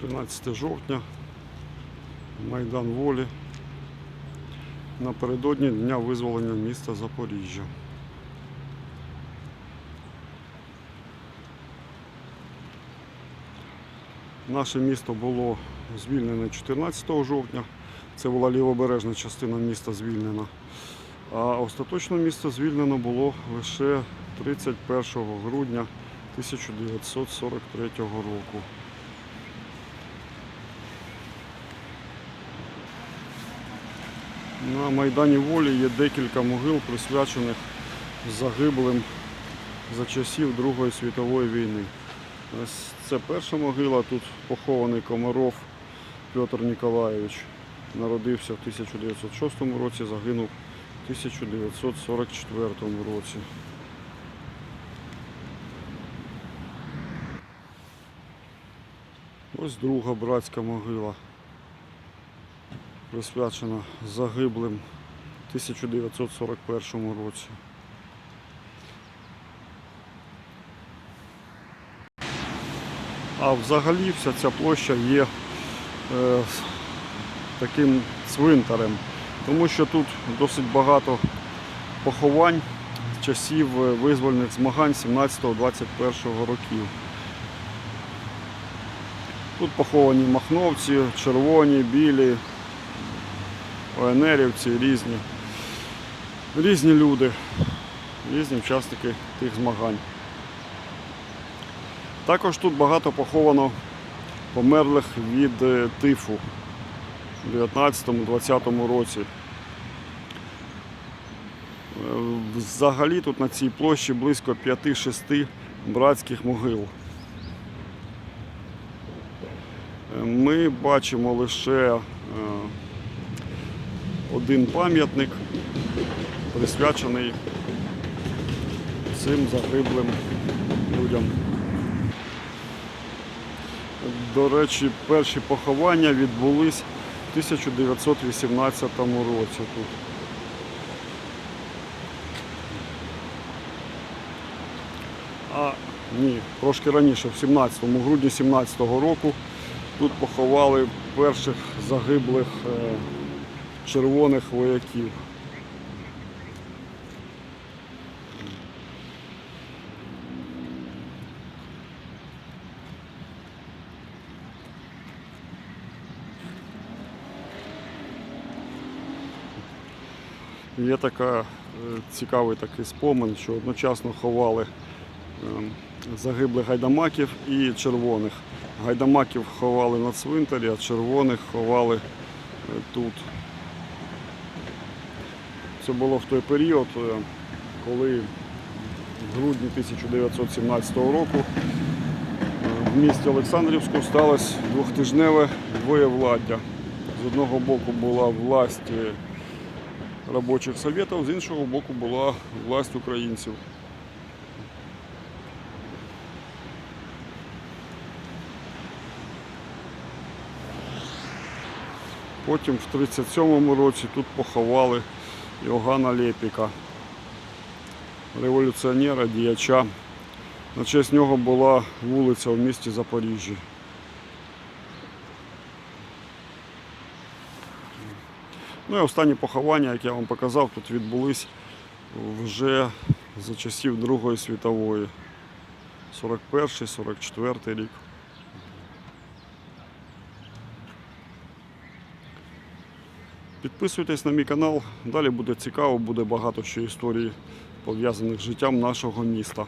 13 жовтня, Майдан Волі. Напередодні Дня визволення міста Запоріжжя. Наше місто було звільнене 14 жовтня. Це була лівобережна частина міста звільнена. А остаточно місто звільнено було лише 31 грудня 1943 року. На Майдані Волі є декілька могил, присвячених загиблим за часів Другої світової війни. Ось це перша могила, тут похований Комаров Петр Ніколаєвич. Народився в 1906 році, загинув в 1944 році. Ось друга братська могила, присвячена загиблим в 1941 році. А взагалі вся ця площа є е, таким цвинтарем, тому що тут досить багато поховань з часів е, визвольних змагань 17-21 років. Тут поховані махновці, червоні, білі, ОНРівці, різні, різні люди, різні учасники тих змагань. Також тут багато поховано померлих від е, тифу у 19-20 році. Е, Взагалі тут на цій площі близько 5-6 братських могил. Е, Ми бачимо лише один пам'ятник, присвячений цим загиблим людям. До речі, перші поховання відбулись в 1918 році тут. А ні, трошки раніше, в 17 грудні 17-го року тут поховали перших загиблих е, червоних вояків. Є така е, цікавий такий спомин, що одночасно ховали ем, загиблих гайдамаків і червоних. Гайдамаків ховали на цвинтарі, а червоних ховали е, тут. Це було в той період, е, коли в грудні 1917 року е, в місті Олександрівську сталося двохтижневе двоєвладдя. З одного боку була власть е, робочих советів, з іншого боку була власть українців. Потім в 37-му році тут поховали Йогана Лепіка, революціонера, діяча. На честь нього була вулиця в місті Запоріжжі. Ну і останні поховання, як я вам показав, тут відбулись вже за часів Другої світової. 41-44 рік. Підписуйтесь на мій канал, далі буде цікаво, буде багато ще історій пов'язаних з життям нашого міста.